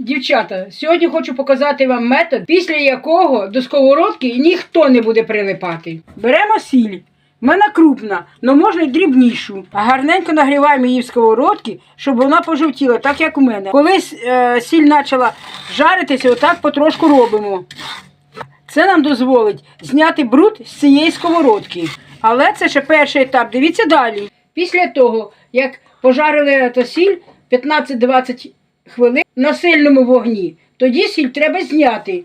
Дівчата, сьогодні хочу показати вам метод, після якого до сковородки ніхто не буде прилипати. Беремо сіль. В мене крупна, але можна й дрібнішу. Гарненько нагріваємо її в сковородці, щоб вона пожовтіла, так як у мене. Коли е, сіль почала жаритися, отак потрошку робимо. Це нам дозволить зняти бруд з цієї сковородки. Але це ще перший етап. Дивіться далі. Після того, як пожарили та сіль 15-20 хвилин на сильному вогні, тоді сіль треба зняти.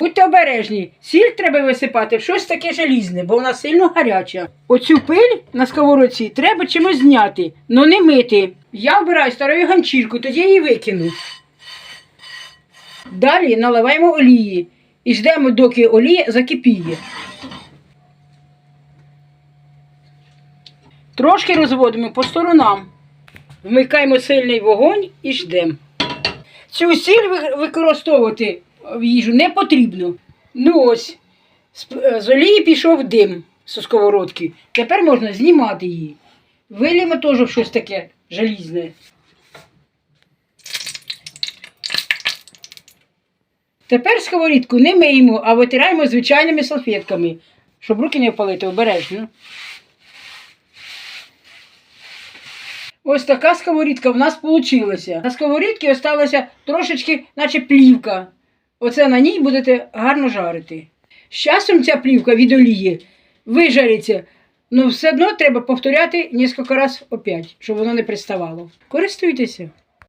Будьте обережні, сіль треба висипати в щось таке желізне, бо вона сильно гаряча. Оцю пиль на сковородці треба чимось зняти, але не мити. Я обираю старою ганчірку, тоді її викину. Далі наливаємо олії і ждемо, доки олія закипіє. Трошки розводимо по сторонам. Вмикаємо сильний вогонь і ждемо. Цю сіль використовувати в їжу не потрібно. Ну ось, з, е, олії пішов дим з сковородки. Тепер можна знімати її. Виліємо теж щось таке желізне. Тепер сковорідку не миємо, а витираємо звичайними салфетками, щоб руки не впалити обережно. Ось така сковорідка в нас вийшла. На сковорідці осталося трошечки, наче плівка. Оце на ній будете гарно жарити. З часом ця плівка від олії вижариться, але все одно треба повторяти кілька разів опять, щоб воно не приставало. Користуйтеся.